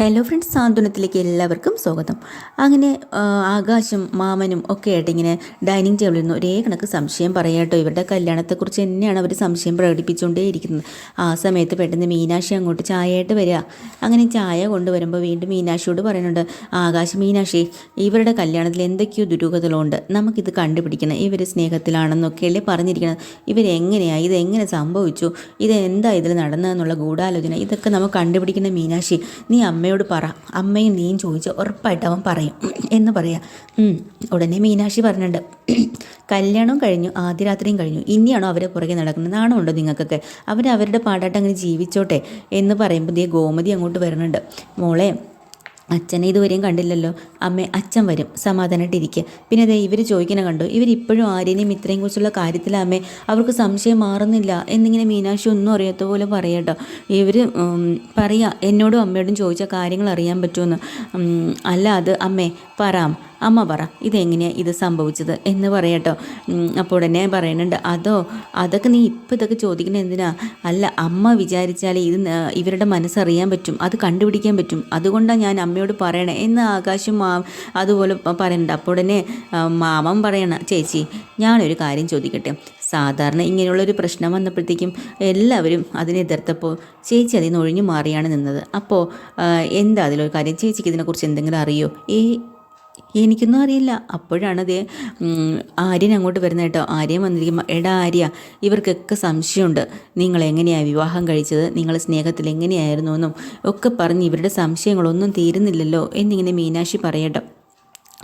Hello friends സാന്ത്വനത്തിലേക്ക് എല്ലാവർക്കും സ്വാഗതം. അങ്ങനെ ആകാശും മാമനും ഒക്കെ ആയിട്ട് ഇങ്ങനെ ഡൈനിങ് ടേബിളിൽ നിന്ന് ഒരേ കണക്ക് സംശയം പറയാട്ടോ ഇവരുടെ കല്യാണത്തെക്കുറിച്ച് തന്നെയാണ് അവർ സംശയം പ്രകടിപ്പിച്ചുകൊണ്ടേയിരിക്കുന്നത്. ആ സമയത്ത് പെട്ടെന്ന് മീനാക്ഷി അങ്ങോട്ട് ചായയായിട്ട് വരിക അങ്ങനെ ചായ കൊണ്ടുവരുമ്പോൾ വീണ്ടും മീനാക്ഷിയോട് പറയുന്നുണ്ട് ആകാശ് മീനാക്ഷി ഇവരുടെ കല്യാണത്തിൽ എന്തൊക്കെയോ ദുരൂഹതകളുണ്ട്. നമുക്കിത് കണ്ടുപിടിക്കണം. ഇവർ സ്നേഹത്തിലാണെന്നൊക്കെയല്ലേ പറഞ്ഞിരിക്കുന്നത്? ഇവരെങ്ങനെയാണ് ഇതെങ്ങനെ സംഭവിച്ചു? ഇതെന്താ ഇതിൽ നടന്നതെന്നുള്ള ഗൂഢാലോചന? ഇതൊക്കെ നമുക്ക് കണ്ടുപിടിക്കുന്ന മീനാക്ഷി. നീ അമ്മയോട് പറ. അമ്മയും നീയും ചോദിച്ച് ഉറപ്പായിട്ട് അവൻ പറയും. എന്ന് പറയാം. ഉടനെ മീനാക്ഷി പറഞ്ഞിട്ടുണ്ട്. കല്യാണവും കഴിഞ്ഞു. ആദ്യ രാത്രിയും കഴിഞ്ഞു. ഇനിയാണോ അവരെ പുറകെ നടക്കുന്നത്? നാണമുണ്ടോ നിങ്ങൾക്കൊക്കെ? അവർ അവരുടെ പാടായിട്ട് അങ്ങനെ ജീവിച്ചോട്ടെ എന്ന് പറയുമ്പോൾ ദേ ഗോമതി അങ്ങോട്ട് വരുന്നുണ്ട്. മോളെ അച്ഛനെ ഇതുവരെയും കണ്ടില്ലല്ലോ. അമ്മ അച്ഛൻ വരും. സമാധാനമായിട്ടിരിക്കുക പിന്നെ അതെ ഇവർ ചോദിക്കണ കണ്ടു ഇവരിപ്പോഴും ആര്യനെയും ഇത്രയും കുറിച്ചുള്ള കാര്യത്തിൽ അമ്മ അവർക്ക് സംശയം മാറുന്നില്ല എന്നിങ്ങനെ മീനാക്ഷി ഒന്നും അറിയാത്ത പോലെ പറയട്ടോ. ഇവർ പറയുക എന്നോടും അമ്മയോടും ചോദിച്ച കാര്യങ്ങൾ അറിയാൻ പറ്റുമെന്ന്. അല്ല അത് അമ്മേ പറയാം അമ്മ പറ ഇതെങ്ങനെയാണ് ഇത് സംഭവിച്ചത് എന്ന് പറയട്ടോ. അപ്പോൾ ഉടനെ പറയുന്നുണ്ട് അതോ അതൊക്കെ നീ ഇപ്പം ഇതൊക്കെ ചോദിക്കുന്നത് എന്തിനാ? അല്ല അമ്മ വിചാരിച്ചാൽ ഇത് ഇവരുടെ മനസ്സറിയാൻ പറ്റും അത് കണ്ടുപിടിക്കാൻ പറ്റും. അതുകൊണ്ടാണ് ഞാൻ അമ്മയോട് പറയണേ എന്ന് ആകാശം അതുപോലെ പറയുന്നുണ്ട്. അപ്പോൾ ഉടനെ മാമൻ പറയണ ചേച്ചി ഞാനൊരു കാര്യം ചോദിക്കട്ടെ. സാധാരണ ഇങ്ങനെയുള്ളൊരു പ്രശ്നം വന്നപ്പോഴത്തേക്കും എല്ലാവരും അതിനെ എതിർത്തപ്പോൾ ചേച്ചി അതിൽ നിന്ന് ഒഴിഞ്ഞു മാറിയാണ് നിന്നത്. അപ്പോൾ എന്താ അതിലൊരു കാര്യം? ചേച്ചിക്ക് ഇതിനെക്കുറിച്ച് എന്തെങ്കിലും അറിയോ? ഏ എനിക്കൊന്നും അറിയില്ല. അപ്പോഴാണ് അതേ ആര്യൻ അങ്ങോട്ട് വരുന്നത് കേട്ടോ. ആര്യൻ വന്നിരിക്കുമ്പോൾ എടാ ആര്യ ഇവർക്കൊക്കെ സംശയമുണ്ട്. നിങ്ങൾ എങ്ങനെയാണ് വിവാഹം കഴിച്ചത്? നിങ്ങൾ സ്നേഹത്തിൽ എങ്ങനെയായിരുന്നു എന്നും ഒക്കെ പറഞ്ഞ് ഇവരുടെ സംശയങ്ങളൊന്നും തീരുന്നില്ലല്ലോ എന്നിങ്ങനെ മീനാക്ഷി പറയട്ടോ.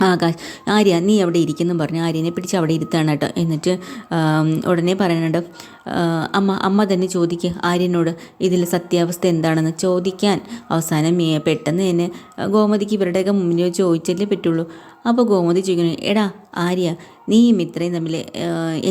ആകാശ് ആര്യ നീ അവിടെ ഇരിക്കുന്നു പറഞ്ഞു. ആര്യനെ പിടിച്ച് അവിടെ ഇരുത്താണ് കേട്ടോ. എന്നിട്ട് ഉടനെ പറയുന്നുണ്ട് അമ്മ അമ്മ തന്നെ ചോദിക്കുക ആര്യനോട് ഇതിൽ സത്യാവസ്ഥ എന്താണെന്ന് ചോദിക്കാൻ. അവസാനം പെട്ടെന്ന് തന്നെ ഗോമതിക്ക് ഇവരുടെയൊക്കെ മുന്നിൽ ചോദിച്ചല്ലേ പറ്റുള്ളൂ. അപ്പോൾ ഗോമതി ചോദിക്കുന്നു എടാ ആര്യ നീയും ഇത്രയും തമ്മിൽ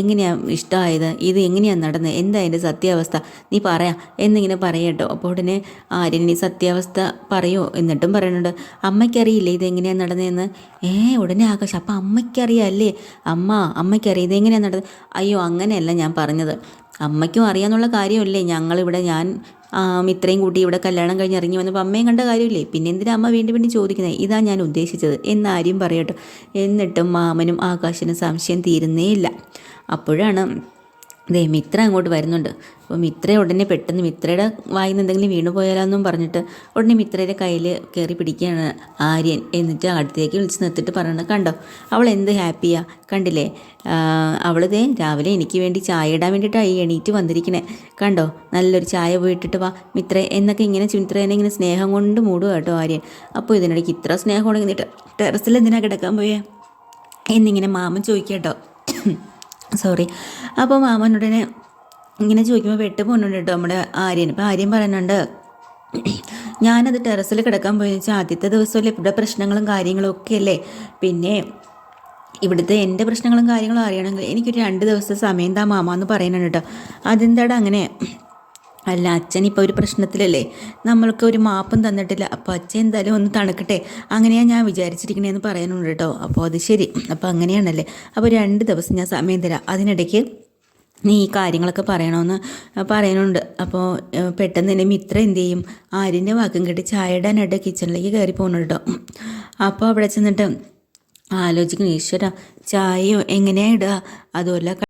എങ്ങനെയാ ഇഷ്ടമായത് ഇത് എങ്ങനെയാണ് നടന്നത് എന്താ അതിന്റെ സത്യാവസ്ഥ? നീ പറയാം. എന്നിങ്ങനെ പറയട്ടോ അപ്പോൾ ഉടനെ ആര്യൻ സത്യാവസ്ഥ പറയോ എന്നിട്ടും പറയുന്നുണ്ട് അമ്മയ്ക്കറിയില്ലേ ഇത് എങ്ങനെയാണ് നടന്നതെന്ന് ഏ ഉടനെ ആകാശം അപ്പം അമ്മയ്ക്കറിയാമല്ലേ അമ്മ അമ്മയ്ക്കറിയാം ഇത് എങ്ങനെയാണ് നടന്നത് അയ്യോ അങ്ങനെയല്ല ഞാൻ പറഞ്ഞത്. അമ്മയ്ക്കും അറിയാമെന്നുള്ള കാര്യമല്ലേ? ഞങ്ങളിവിടെ ഞാൻ ഇത്രയും കൂട്ടി ഇവിടെ കല്യാണം കഴിഞ്ഞ് ഇറങ്ങി വന്നപ്പോൾ അമ്മയും കണ്ട കാര്യമില്ലേ? പിന്നെ എന്തിനാ അമ്മ വീണ്ടും വീണ്ടും ചോദിക്കുന്നത് ഇതാ ഞാൻ ഉദ്ദേശിച്ചത്. എന്നാരും പറയട്ടോ. എന്നിട്ടും മാമനും ആകാശനും സംശയം തീരുന്നേ ഇല്ല അപ്പോഴാണ് ദേ മിത്ര അങ്ങോട്ട് വരുന്നുണ്ട്. അപ്പോൾ മിത്ര ഉടനെ പെട്ടെന്ന് മിത്രയുടെ വായിൽ നിന്ന് എന്തെങ്കിലും വീണു പോയാലോന്നും പറഞ്ഞിട്ട് ഉടനെ മിത്രയുടെ കയ്യിൽ കയറി പിടിക്കുകയാണ് ആര്യൻ എന്നിട്ട് അടുത്തേക്ക് വിളിച്ച് നിർത്തിട്ട് പറയണത് കണ്ടോ? അവൾ എന്ത് ഹാപ്പിയാ? കണ്ടില്ലേ? അവളിതേ രാവിലെ എനിക്ക് വേണ്ടി ചായ ഇടാൻ വേണ്ടിയിട്ടാണ് എണീറ്റ് വന്നിരിക്കണേ. കണ്ടോ? നല്ലൊരു ചായ പോയിട്ടിട്ട് വാ. മിത്ര എന്നൊക്കെ ഇങ്ങനെ മിത്രേനെ ഇങ്ങനെ സ്നേഹം കൊണ്ട് മൂടുക കേട്ടോ ആര്യൻ. അപ്പോൾ ഇതിനിടയ്ക്ക് ഇത്ര സ്നേഹം ഉണ്ടെങ്കിൽ ടെറസിൽ എന്തിനാ കിടക്കാൻ പോയേ? എന്നിങ്ങനെ മാമൻ ചോദിക്കട്ടോ സോറി അപ്പോൾ മാമനുടനെ ഇങ്ങനെ ചോദിക്കുമ്പോൾ വെട്ട് പോകുന്നുണ്ട് കേട്ടോ നമ്മുടെ ആര്യൻ. അപ്പോൾ ആര്യൻ പറയുന്നുണ്ട് ഞാനത് ടെറസിൽ കിടക്കാൻ പോയി വെച്ചാൽ ആദ്യത്തെ ദിവസമല്ലേ ഇവിടെ പ്രശ്നങ്ങളും കാര്യങ്ങളും ഒക്കെ അല്ലേ? പിന്നെ ഇവിടുത്തെ എന്റെ പ്രശ്നങ്ങളും കാര്യങ്ങളും അറിയണമെങ്കിൽ എനിക്കൊരു രണ്ട് ദിവസത്തെ സമയം താ മാമ എന്ന് പറയുന്നുണ്ട് കേട്ടോ അതെന്താടാ അങ്ങനെ? അല്ല അച്ഛൻ ഇപ്പോൾ ഒരു പ്രശ്നത്തിലല്ലേ? നമ്മൾക്ക് ഒരു മാപ്പും തന്നിട്ടില്ല. അപ്പോൾ അച്ഛൻ എന്തായാലും ഒന്ന് തണുക്കട്ടെ. അങ്ങനെയാണ് ഞാൻ വിചാരിച്ചിരിക്കണേന്ന് പറയാനുണ്ട് കേട്ടോ അപ്പോൾ അത് ശരി. അപ്പോൾ അങ്ങനെയാണല്ലേ? അപ്പോൾ രണ്ട് ദിവസം ഞാൻ സമയം തരാം. അതിനിടയ്ക്ക് നീ ഈ കാര്യങ്ങളൊക്കെ പറയണമെന്ന് പറയുന്നുണ്ട്. അപ്പോൾ പെട്ടെന്ന് തന്നെ മിത്ര എന്ത് ചെയ്യും? ആര്യന്റെ വാക്കും കേട്ട് ചായ ഇടാനായിട്ട് കിച്ചണിലേക്ക് കയറി പോകുന്നുണ്ട് കേട്ടോ അപ്പോൾ അവിടെ ചെന്നിട്ട് ആലോചിക്കണം ഈശ്വര ചായയോ എങ്ങനെയാണ് ഇടുക അതുമല്ല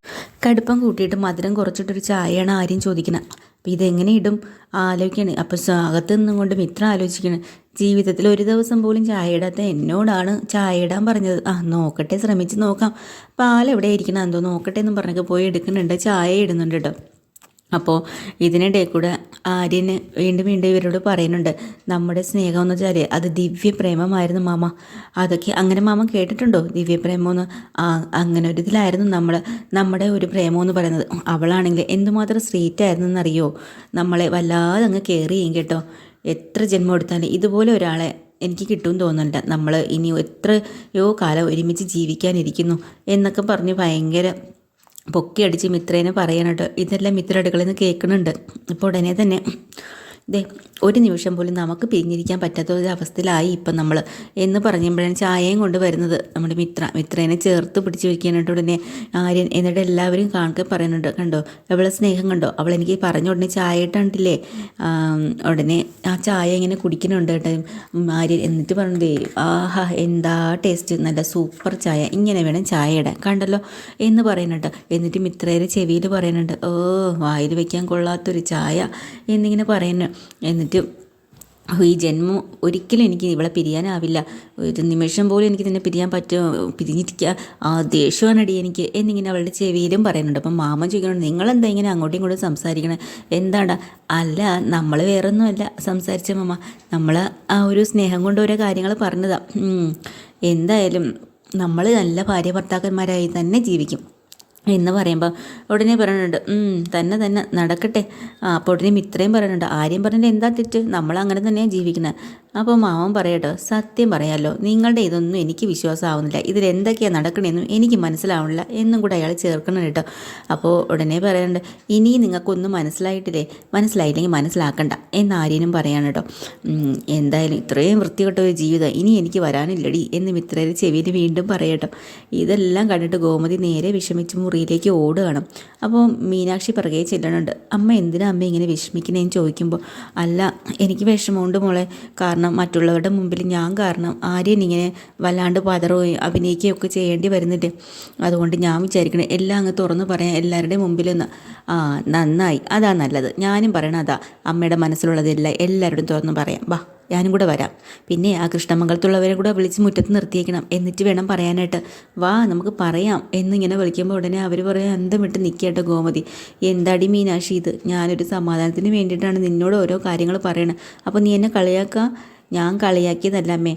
കടുപ്പം കൂട്ടിയിട്ട് മധുരം കുറച്ചിട്ടൊരു ചായയാണ് ആരെയും ചോദിക്കുന്നത് അപ്പം ഇതെങ്ങനെ ഇടും? ആലോചിക്കണേ. അപ്പം അകത്ത് നിന്നും കൊണ്ടും ഇത്ര ആലോചിക്കണം ജീവിതത്തിൽ ഒരു ദിവസം പോലും ചായ ഇടാത്ത എന്നോടാണ് ചായ ഇടാൻ പറഞ്ഞത്. ആ നോക്കട്ടെ ശ്രമിച്ച് നോക്കാം. പാൽ ഇരിക്കണം? എന്തോ നോക്കട്ടെ എന്നും പറഞ്ഞൊക്കെ പോയി എടുക്കുന്നുണ്ട്. ചായ ഇടുന്നുണ്ട് കേട്ടോ അപ്പോൾ ഇതിനിടെ കൂടെ ആര്യന് വീണ്ടും വീണ്ടും ഇവരോട് പറയുന്നുണ്ട് നമ്മുടെ സ്നേഹം എന്ന് വെച്ചാൽ അത് ദിവ്യ പ്രേമമായിരുന്നു മാമ. അതൊക്കെ അങ്ങനെ മാമ കേട്ടിട്ടുണ്ടോ? ദിവ്യ പ്രേമം എന്ന്? ആ അങ്ങനെ ഒരു ഇതിലായിരുന്നു നമ്മൾ നമ്മുടെ ഒരു പ്രേമം എന്ന് പറയുന്നത്. അവളാണെങ്കിൽ എന്തുമാത്രം സ്ട്രീറ്റായിരുന്നു എന്നറിയോ? നമ്മളെ വല്ലാതെ അങ്ങ് കെയർ ചെയ്യും കേട്ടോ. എത്ര ജന്മം എടുത്താലും ഇതുപോലെ ഒരാളെ എനിക്ക് കിട്ടുമെന്ന് തോന്നുന്നില്ല നമ്മൾ ഇനി എത്രയോ കാലം ഒരുമിച്ച് ജീവിക്കാനിരിക്കുന്നു എന്നൊക്കെ പറഞ്ഞ് ഭയങ്കര പൊക്കി അടിച്ച് മിത്രേനെ പറയണട്ടോ ഇതെല്ലാം മിത്ര അടുക്കളയിൽ നിന്ന് കേൾക്കുന്നുണ്ട്. അപ്പോൾ ഉടനെ തന്നെ ദേ ഒരു നിമിഷം പോലും നമുക്ക് പിരിഞ്ഞിരിക്കാൻ പറ്റാത്ത ഒരു അവസ്ഥയിലായി ഇപ്പം നമ്മൾ എന്ന് പറയുമ്പോഴാണ് ചായയും കൊണ്ട് വരുന്നത്. നമ്മുടെ മിത്ര മിത്രേനെ ചേർത്ത് പിടിച്ച് വയ്ക്കാനായിട്ട് ഉടനെ ആര്യൻ എന്നിട്ട് എല്ലാവരും കാണുക പറയുന്നുണ്ട്. കണ്ടോ? അവളെ സ്നേഹം കണ്ടോ? അവൾ എനിക്ക് പറഞ്ഞ ഉടനെ ചായ ഇട്ടുണ്ടില്ലേ ഉടനെ ആ ചായ ഇങ്ങനെ കുടിക്കുന്നുണ്ട് കേട്ടോ. ആര്യൻ എന്നിട്ട് പറഞ്ഞതേ ആഹാ എന്താ ടേസ്റ്റ് നല്ല സൂപ്പർ ചായ. ഇങ്ങനെ വേണം ചായ ഇടാൻ. കണ്ടല്ലോ? എന്ന് പറയുന്നുണ്ട്. എന്നിട്ട് മിത്രയുടെ ചെവിയിൽ പറയുന്നുണ്ട് ഓ വായിൽ വയ്ക്കാൻ കൊള്ളാത്തൊരു ചായ. എന്നിങ്ങനെ പറയുന്നു. എന്നിട്ട് ഈ ജന്മം ഒരിക്കലും എനിക്ക് ഇവളെ പിരിയാനാവില്ല. ഒരു നിമിഷം പോലും എനിക്ക് നിന്നെ പിരിയാൻ പറ്റുമോ പിരിഞ്ഞിരിക്കുക ആ ദേഷ്യമാണടി എനിക്ക്. എന്നിങ്ങനെ അവളുടെ ചെവിയിലും പറയുന്നുണ്ട്. അപ്പം മാമൻ ചോദിക്കുന്നുണ്ട് നിങ്ങളെന്താ ഇങ്ങനെ അങ്ങോട്ടും ഇങ്ങോട്ടും സംസാരിക്കണേ? എന്താണ് അല്ല നമ്മൾ വേറൊന്നുമല്ല സംസാരിച്ച മാമ. നമ്മൾ ആ ഒരു സ്നേഹം കൊണ്ട് ഓരോ കാര്യങ്ങൾ പറഞ്ഞതാണ് എന്തായാലും നമ്മൾ നല്ല ഭാര്യ ഭർത്താക്കന്മാരായി തന്നെ ജീവിക്കും. എന്ന് പറയുമ്പോൾ ഉടനെ പറയുന്നുണ്ട് തന്നെ തന്നെ നടക്കട്ടെ. അപ്പോൾ ഉടനെ ഇത്രയും പറയുന്നുണ്ട് ആര്യം പറഞ്ഞിട്ട് എന്താ തെറ്റ്? നമ്മൾ അങ്ങനെ തന്നെയാണ് ജീവിക്കുന്നത് അപ്പോൾ മാമൻ പറയട്ടോ സത്യം പറയാമല്ലോ നിങ്ങളുടെ ഇതൊന്നും എനിക്ക് വിശ്വാസമാവുന്നില്ല. ഇതിൽ എന്തൊക്കെയാണ് നടക്കണമെന്നും എനിക്ക് മനസ്സിലാവണില്ല എന്നും കൂടെ അയാൾ ചേർക്കണം കേട്ടോ. അപ്പോൾ ഉടനെ പറയാനുണ്ട് ഇനി നിങ്ങൾക്കൊന്നും മനസ്സിലായിട്ടില്ലേ? മനസ്സിലായില്ലെങ്കിൽ മനസ്സിലാക്കണ്ട എന്ന് ആര്യനും പറയാണ് കേട്ടോ. എന്തായാലും ഇത്രയും വൃത്തികെട്ട ഒരു ജീവിതം ഇനി എനിക്ക് വരാനില്ലടി എന്ന് മിത്രയുടെ ചെവിയിൽ വീണ്ടും പറയട്ടോ. ഇതെല്ലാം കണ്ടിട്ട് ഗോമതി നേരെ വിഷമിച്ച് മുറിയിലേക്ക് ഓടുകയാണ്. അപ്പോൾ മീനാക്ഷി പിറകെ ചെല്ലണുണ്ട്. അമ്മ എന്തിനാ അമ്മ ഇങ്ങനെ വിഷമിക്കുന്നതെന്ന് ചോദിക്കുമ്പോൾ അല്ല എനിക്ക് വിഷമമുണ്ട് മോളെ. കാരണം മറ്റുള്ളവരുടെ മുമ്പിൽ ഞാൻ കാരണം ആര്യൻ ഇങ്ങനെ വല്ലാണ്ട് പതറുകയും അഭിനയിക്കുകയും ഒക്കെ ചെയ്യേണ്ടി വരുന്നില്ല അതുകൊണ്ട് ഞാൻ വിചാരിക്കണേ എല്ലാം അങ്ങ് തുറന്നു പറയാം എല്ലാവരുടെയും മുമ്പിലൊന്ന് ആ നന്നായി. അതാ നല്ലത്. ഞാനും പറയണം അതാ. അമ്മയുടെ മനസ്സിലുള്ളതെല്ലാം എല്ലാവരോടും തുറന്നു പറയാം. വാ ഞാനും കൂടെ വരാം. പിന്നെ ആ കൃഷ്ണമംഗലത്തുള്ളവരെ കൂടെ വിളിച്ച് മുറ്റത്ത് നിർത്തിയേക്കണം. എന്നിട്ട് വേണം പറയാനായിട്ട്. വാ നമുക്ക് പറയാം. എന്നിങ്ങനെ വിളിക്കുമ്പോൾ ഉടനെ അവർ പറയാൻ അന്തം വിട്ട് നിൽക്കട്ടെ ഗോമതി. എന്താടി മീനാക്ഷി ഇത്? ഞാനൊരു സമാധാനത്തിന് വേണ്ടിയിട്ടാണ് നിന്നോട് ഓരോ കാര്യങ്ങൾ പറയണത് അപ്പോൾ നീ എന്നെ കളിയാക്കുക ഞാൻ കളിയാക്കിയതല്ല അമ്മേ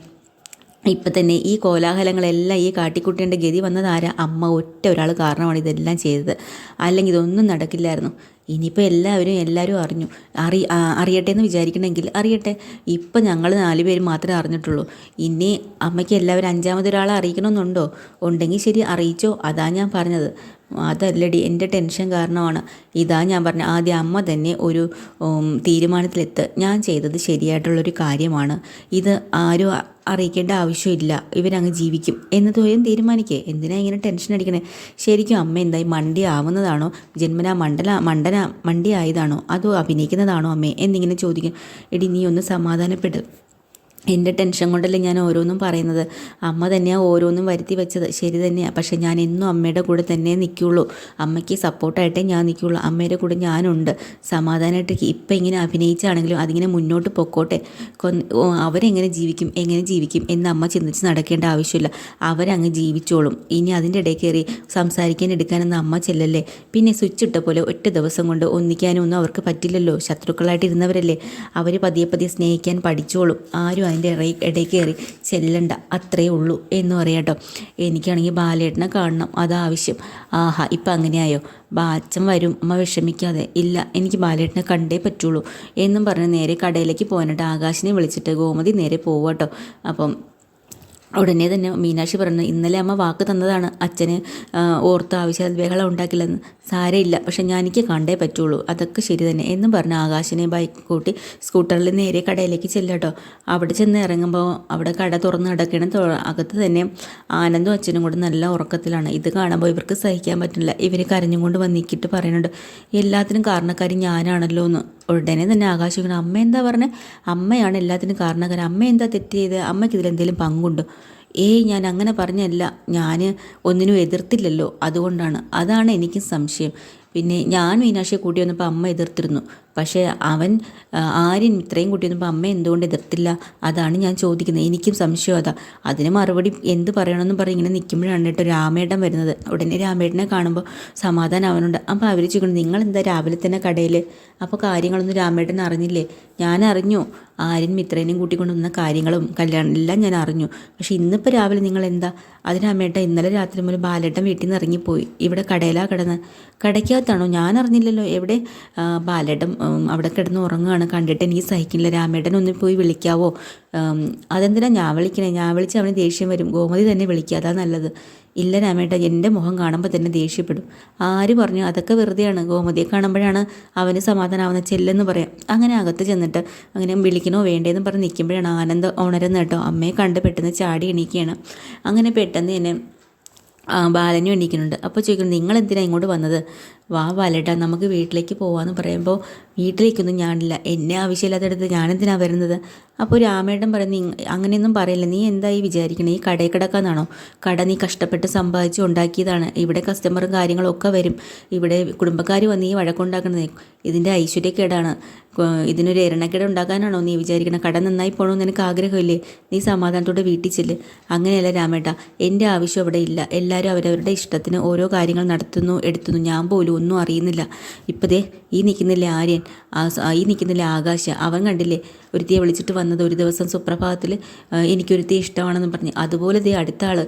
ഇപ്പം തന്നെ ഈ കോലാഹലങ്ങളെല്ലാം ഈ കാട്ടിക്കുട്ടിയുടെ ഗതി വന്നതാരാ? അമ്മ ഒറ്റ ഒരാൾ കാരണമാണ് ഇതെല്ലാം ചെയ്തത്. അല്ലെങ്കിൽ ഇതൊന്നും നടക്കില്ലായിരുന്നു. ഇനിയിപ്പോൾ എല്ലാവരും എല്ലാവരും അറിഞ്ഞു. അറി അറിയട്ടെ എന്ന് വിചാരിക്കണമെങ്കിൽ അറിയട്ടെ. ഇപ്പം ഞങ്ങൾ നാല് പേര് മാത്രമേ അറിഞ്ഞിട്ടുള്ളൂ. ഇനി അമ്മയ്ക്ക് എല്ലാവരും അഞ്ചാമതൊരാളെ അറിയിക്കണമെന്നുണ്ടോ? ഉണ്ടെങ്കിൽ ശരി അറിയിച്ചോ? അതാ ഞാൻ പറഞ്ഞത്. അതല്ലടി എന്റെ ടെൻഷൻ കാരണമാണ്. ഇതാ ഞാൻ പറഞ്ഞ ആദ്യം അമ്മ തന്നെ ഒരു തീരുമാനത്തിലെത്ത്. ഞാൻ ചെയ്തത് ശരിയായിട്ടുള്ളൊരു കാര്യമാണ്. ഇത് ആരും അറിയിക്കേണ്ട ആവശ്യമില്ല. ഇവരങ്ങ് ജീവിക്കും. എന്ന് സ്വയം തീരുമാനിക്കേ? എന്തിനാ ഇങ്ങനെ ടെൻഷൻ അടിക്കണേ? ശരിക്കും അമ്മ എന്തായി മണ്ടി ആവുന്നതാണോ? ജന്മന മണ്ഡല മണ്ടന മണ്ടി ആയതാണോ അതോ അഭിനയിക്കുന്നതാണോ അമ്മേ? എന്നിങ്ങനെ ചോദിക്കും. എടി നീ ഒന്ന് സമാധാനപ്പെട്ട് എന്റെ ടെൻഷൻ കൊണ്ടല്ലേ ഞാൻ ഓരോന്നും പറയുന്നത്. അമ്മ തന്നെയാണ് ഓരോന്നും വരുത്തി വെച്ചത്. ശരി തന്നെയാണ് പക്ഷേ ഞാൻ എന്നും അമ്മയുടെ കൂടെ തന്നെ നിൽക്കുള്ളൂ. അമ്മയ്ക്ക് സപ്പോർട്ടായിട്ടേ ഞാൻ നിൽക്കുള്ളൂ. അമ്മയുടെ കൂടെ ഞാനുണ്ട്. സമാധാനമായിട്ട് ഇപ്പം ഇങ്ങനെ അഭിനയിച്ചാണെങ്കിലും അതിങ്ങനെ മുന്നോട്ട് പൊക്കോട്ടെ. അവരെങ്ങനെ ജീവിക്കും? എങ്ങനെ ജീവിക്കും? എന്ന് അമ്മ ചിന്തിച്ച് നടക്കേണ്ട ആവശ്യമില്ല. അവരങ്ങ് ജീവിച്ചോളും. ഇനി അതിന്റെ ഇടയിൽ കയറി സംസാരിക്കാൻ എടുക്കാനൊന്നും അമ്മ ചെല്ലല്ലേ? പിന്നെ സ്വിച്ച് ഇട്ട പോലെ ഒറ്റ ദിവസം കൊണ്ട് ഒന്നിക്കാനൊന്നും അവർക്ക് പറ്റില്ലല്ലോ. ശത്രുക്കളായിട്ട് ഇരുന്നവരല്ലേ അവർ പതിയെ പതിയെ സ്നേഹിക്കാൻ പഠിച്ചോളും. ആരും അതിന്റെ ഇടയിൽ ഇടയിൽ കയറി ചെല്ലണ്ട അത്രയേ ഉള്ളൂ എന്ന് പറയാട്ടോ എനിക്കാണെങ്കിൽ ബാലേട്ടനെ കാണണം അതാവശ്യം ആഹാ ഇപ്പം അങ്ങനെയായോ? ബാച്ചൻ വരും അമ്മ വിഷമിക്കാതെ. ഇല്ല എനിക്ക് ബാലേട്ടനെ കണ്ടേ പറ്റുള്ളൂ എന്നും പറഞ്ഞ് നേരെ കടയിലേക്ക് പോകാനായിട്ട് ആകാശിനെ വിളിച്ചിട്ട് ഗോമതി നേരെ പോവാട്ടോ അപ്പം ഉടനെ തന്നെ മീനാക്ഷി പറഞ്ഞു ഇന്നലെ അമ്മ വാക്ക് തന്നതാണ്. അച്ഛന് ഓർത്ത് ആവശ്യം ബഹളം ഉണ്ടാക്കില്ലെന്ന്. സാരയില്ല പക്ഷെ ഞാൻ എനിക്ക് കണ്ടേ പറ്റുള്ളൂ. അതൊക്കെ ശരി തന്നെ. എന്നും പറഞ്ഞ് ആകാശിനെ ബൈക്ക് കൂട്ടി സ്കൂട്ടറിൽ നേരെ കടയിലേക്ക് ചെല്ലട്ടോ അവിടെ ചെന്ന് ഇറങ്ങുമ്പോൾ അവിടെ കട തുറന്ന് കിടക്കണം അകത്ത് തന്നെ ആനന്ദും അച്ഛനും കൂടെ നല്ല ഉറക്കത്തിലാണ്. ഇത് കാണുമ്പോൾ ഇവർക്ക് സഹിക്കാൻ പറ്റില്ല. ഇവർ കരഞ്ഞുകൊണ്ട് വന്നിക്കിട്ട് പറയുന്നുണ്ട് എല്ലാത്തിനും കാരണക്കാരി ഞാനാണല്ലോ എന്ന്. ഉടനെ തന്നെ ആകാശിക്കണം അമ്മ എന്താ പറഞ്ഞത് അമ്മയാണ് എല്ലാത്തിനും കാരണക്കാരൻ അമ്മ എന്താ തെറ്റ് ചെയ്ത്? അമ്മയ്ക്ക് ഇതിലെന്തെങ്കിലും പങ്കുണ്ടോ? ഏയ് ഞാൻ അങ്ങനെ പറഞ്ഞല്ല. ഞാൻ ഒന്നിനും എതിർത്തില്ലല്ലോ. അതുകൊണ്ടാണ്. അതാണ് എനിക്ക് സംശയം. പിന്നെ ഞാൻ മീനാക്ഷിയെ കൂട്ടി വന്നപ്പോൾ അമ്മ എതിർത്തിരുന്നു. പക്ഷേ അവൻ ആര്യൻ ഇത്രയും കൂട്ടി വന്നപ്പോൾ അമ്മ എന്തുകൊണ്ട് എതിർത്തില്ല? അതാണ് ഞാൻ ചോദിക്കുന്നത്. എനിക്കും സംശയം അതാ. അതിന് മറുപടി എന്ത് പറയണമെന്ന് പറഞ്ഞ് ഇങ്ങനെ നിൽക്കുമ്പോഴാണ് കേട്ടോ രാമേട്ടൻ വരുന്നത്. ഉടനെ രാമേട്ടനെ കാണുമ്പോൾ സമാധാനം അവനുണ്ട്. അപ്പോൾ അവർ ചോദിക്കണം നിങ്ങൾ എന്താ രാവിലെ തന്നെ കടയിൽ അപ്പോൾ കാര്യങ്ങളൊന്നും രാമേട്ടൻ അറിഞ്ഞില്ലേ? ഞാൻ അറിഞ്ഞു. ആര്യൻ മിത്രേനെയും കൂട്ടിക്കൊണ്ട് വന്ന കാര്യങ്ങളും കല്യാണം എല്ലാം ഞാൻ അറിഞ്ഞു. പക്ഷെ ഇന്നിപ്പോൾ രാവിലെ നിങ്ങൾ എന്താ അതിന് അമ്മേട്ട ഇന്നലെ രാത്രി മുതൽ ബാലേട്ടൻ വീട്ടിൽ നിന്ന് ഇറങ്ങിപ്പോയി. ഇവിടെ കടയിലാ കിടന്ന്. കടയ്ക്കകത്താണോ? ഞാൻ അറിഞ്ഞില്ലല്ലോ. എവിടെ? ബാലേട്ടൻ അവിടെ കിടന്ന് ഉറങ്ങുകയാണ്. കണ്ടിട്ട് നീ സഹിക്കില്ല രാമേട്ടൻ ഒന്ന് പോയി വിളിക്കാവോ? അതെന്തിനാ ഞാൻ വിളിക്കണേ? ഞാൻ വിളിച്ച് അവന് ദേഷ്യം വരും. ഗോമതി തന്നെ വിളിക്കുക. അതാ നല്ലത്. ഇല്ല രാമേട്ട എന്റെ മുഖം കാണുമ്പോൾ തന്നെ ദേഷ്യപ്പെടും. ആര് പറഞ്ഞു? അതൊക്കെ വെറുതെയാണ്. ഗോമതിയെ കാണുമ്പോഴാണ് അവന് സമാധാനാവുന്ന ചെല്ലെന്ന് പറയാം. അങ്ങനെ അകത്ത് ചെന്നിട്ട് അങ്ങനെ വിളിക്കണോ വേണ്ടേന്ന് പറഞ്ഞ് നിൽക്കുമ്പോഴാണ് ആനന്ദ് ഉണരുന്നത് കേട്ടോ. അമ്മയെ കണ്ട് പെട്ടെന്ന് ചാടി എണീക്കുകയാണ്. അങ്ങനെ പെട്ടെന്ന് തന്നെ ബാലനും എണീക്കുന്നുണ്ട്. അപ്പോൾ ചോദിക്കുന്നു നിങ്ങൾ എന്തിനാ ഇങ്ങോട്ട് വന്നത്? വാ വലട നമുക്ക് വീട്ടിലേക്ക് പോവാന്ന് പറയുമ്പോൾ വീട്ടിലേക്കൊന്നും ഞാനില്ല. എന്നെ ആവശ്യമില്ലാത്തടത്ത് ഞാനെന്തിനാണ് വരുന്നത്? അപ്പോൾ രാമേട്ടൻ പറയുന്നത് "ഇങ് അങ്ങനെയൊന്നും പറയില്ല. നീ എന്തായി വിചാരിക്കണേ? ഈ കടയിൽ കിടക്കാന്നാണോ? കട നീ കഷ്ടപ്പെട്ട് സമ്പാദിച്ച് ഉണ്ടാക്കിയതാണ്. ഇവിടെ കസ്റ്റമറും കാര്യങ്ങളൊക്കെ വരും. ഇവിടെ കുടുംബക്കാർ വന്ന് ഈ വഴക്കുണ്ടാക്കുന്നത് ഇതിന്റെ ഐശ്വര്യക്കേടാണ്. ഇതിനൊരു എരണക്കേട് ഉണ്ടാക്കാനാണോ നീ വിചാരിക്കണം? കട നന്നായി പോകണമെന്ന് നിനക്ക് ആഗ്രഹമില്ലേ? നീ സമാധാനത്തോടെ വീട്ടിൽ ചെല്ല്. അങ്ങനെയല്ല രാമേട്ട. എന്റെ ആവശ്യം അവിടെ ഇല്ല. എല്ലാവരും അവരവരുടെ ഇഷ്ടത്തിന് ഓരോ കാര്യങ്ങൾ നടത്തുന്നു എടുത്തുന്നു. ഞാൻ പോലും ഒന്നും അറിയുന്നില്ല. ഇപ്പതേ ഈ നിൽക്കുന്നില്ലേ ആര്യൻ? ഈ നിൽക്കുന്നില്ലേ ആകാശ? അവൻ കണ്ടില്ലേ? ഒരുത്തിയെ വിളിച്ചിട്ട് വന്നത് ഒരു ദിവസം സുപ്രഭാതത്തിൽ എനിക്കൊരുത്തിയെ ഇഷ്ടമാണെന്ന് പറഞ്ഞു. അതുപോലെ ദേ അടുത്ത ആൾ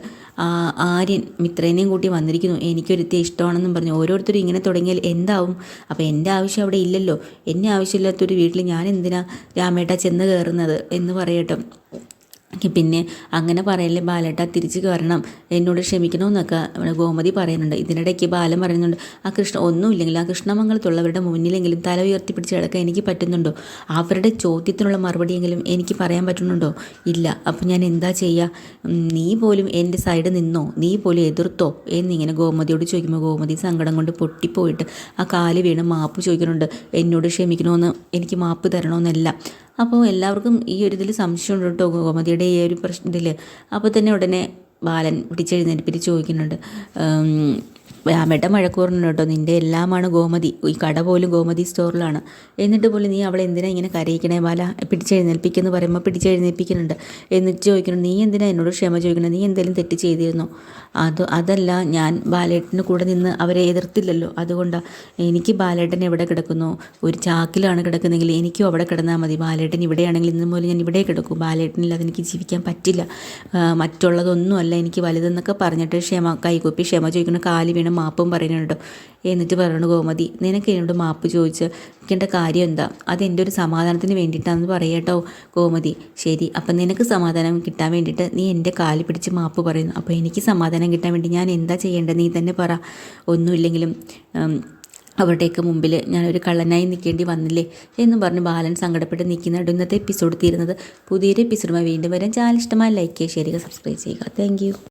ആര്യൻ മിത്രേനെയും കൂട്ടി വന്നിരിക്കുന്നു. എനിക്കൊരുത്തിയെ ഇഷ്ടമാണെന്നും പറഞ്ഞു. ഓരോരുത്തരും ഇങ്ങനെ തുടങ്ങിയാൽ എന്താവും? അപ്പോൾ എന്റെ ആവശ്യം അവിടെ ഇല്ലല്ലോ. എന്നെ ആവശ്യമില്ലാത്തൊരു വീട്ടിൽ ഞാൻ എന്തിനാ രാമേട്ട ചെന്ന് കയറുന്നത് എന്ന് പറയട്ടെ. പിന്നെ അങ്ങനെ പറയല്ലേ ബാലേട്ട തിരിച്ച് കയറണം എന്നോട് ക്ഷമിക്കണമെന്നൊക്കെ ഗോമതി പറയുന്നുണ്ട്. ഇതിനിടയ്ക്ക് ബാലൻ പറയുന്നുണ്ട് ആ കൃഷ്ണ ഒന്നുമില്ലെങ്കിൽ ആ കൃഷ്ണമംഗലത്തുള്ളവരുടെ മുന്നിലെങ്കിലും തല ഉയർത്തി പിടിച്ച് കിടക്കാൻ എനിക്ക് പറ്റുന്നുണ്ടോ? അവരുടെ ചോദ്യത്തിനുള്ള മറുപടിയെങ്കിലും എനിക്ക് പറയാൻ പറ്റുന്നുണ്ടോ? ഇല്ല. അപ്പം ഞാൻ എന്താ ചെയ്യുക നീ പോലും എന്റെ സൈഡ് നിന്നോ? നീ പോലും എതിർത്തോ? എന്നിങ്ങനെ ഗോമതിയോട് ചോദിക്കുമ്പോൾ ഗോമതി സങ്കടം കൊണ്ട് പൊട്ടിപ്പോയിട്ട് ആ കാൽ വീണ് മാപ്പ് ചോദിക്കുന്നുണ്ട്. എന്നോട് ക്ഷമിക്കണമെന്ന് എനിക്ക് മാപ്പ് തരണമെന്നല്ല. അപ്പോൾ എല്ലാവർക്കും ഈ ഒരു ഇതിൽ സംശയമുണ്ട് കേട്ടോ ഗോമതിയുടെ ഈ ഒരു പ്രശ്നത്തിൽ അപ്പോൾ തന്നെ ഉടനെ ബാലൻ പിടിച്ചെഴുന്നേൽപ്പിച്ച് ചോദിക്കുന്നുണ്ട്. രാമേട്ട മഴക്കൂറിന് കേട്ടോ നിന്റെ എല്ലാമാണ് ഗോമതി. ഈ കട പോലും ഗോമതി സ്റ്റോറിലാണ്. എന്നിട്ട് പോലും നീ അവളെ എന്തിനാ ഇങ്ങനെ കരയിക്കണേ? ബാല പിടിച്ചെഴുന്നേൽപ്പിക്കുന്നു പറയുമ്പോൾ പിടിച്ചെഴുന്നേൽപ്പിക്കുന്നുണ്ട്. എന്നിട്ട് ചോദിക്കണം നീ എന്തിനാ എന്നോട് ക്ഷമ ചോദിക്കണം നീ എന്തെങ്കിലും തെറ്റ് ചെയ്തിരുന്നോ? അത് അതല്ല ഞാൻ ബാലേട്ടന് കൂടെ നിന്ന് അവരെ എതിർത്തില്ലല്ലോ. അതുകൊണ്ടാണ് എനിക്ക് ബാലേട്ടൻ എവിടെ കിടക്കുന്നു? ഒരു ചാക്കിലാണ് കിടക്കുന്നതെങ്കിൽ എനിക്കും അവിടെ കിടന്നാൽ മതി. ബാലേട്ടൻ ഇവിടെയാണെങ്കിൽ ഇന്ന് പോലും ഞാൻ ഇവിടെ കിടക്കും. ബാലേട്ടനില്ലാതെ എനിക്ക് ജീവിക്കാൻ പറ്റില്ല. മറ്റുള്ളതൊന്നുമല്ല എനിക്ക് വലുതെന്നൊക്കെ പറഞ്ഞിട്ട് ക്ഷമ കൈകൂപ്പി ക്ഷമ ചോദിക്കണം കാൽ മാപ്പും പറയുന്നുണ്ടോ. എന്നിട്ട് പറയണു ഗോമതി നിനക്ക് എന്നോട് മാപ്പ് ചോദിച്ച് നിൽക്കേണ്ട കാര്യം എന്താ? അത് എന്റെ ഒരു സമാധാനത്തിന് വേണ്ടിയിട്ടാണെന്ന് പറയട്ടോ ഗോമതി. ശരി അപ്പം നിനക്ക് സമാധാനം കിട്ടാൻ വേണ്ടിയിട്ട് നീ എന്റെ കാലിൽ പിടിച്ച് മാപ്പ് പറയുന്നു. അപ്പോൾ എനിക്ക് സമാധാനം കിട്ടാൻ വേണ്ടി ഞാൻ എന്താ ചെയ്യേണ്ടത്? നീ തന്നെ പറ. ഒന്നുമില്ലെങ്കിലും അവരുടെയൊക്കെ മുമ്പിൽ ഞാനൊരു കള്ളനായി നിൽക്കേണ്ടി വന്നില്ലേ? എന്ന് പറഞ്ഞ് ബാലൻ സങ്കടപ്പെട്ട് നിൽക്കുന്ന ഇന്നത്തെ എപ്പിസോഡ് തീരുന്നത്. പുതിയൊരു എപ്പിസോഡുമായി വീണ്ടും വരാൻ ചാനൽ ഇഷ്ടമായി ലൈക്ക് ചെയ്യുക ഷെയർ ചെയ്യുക സബ്സ്ക്രൈബ് ചെയ്യുക. താങ്ക്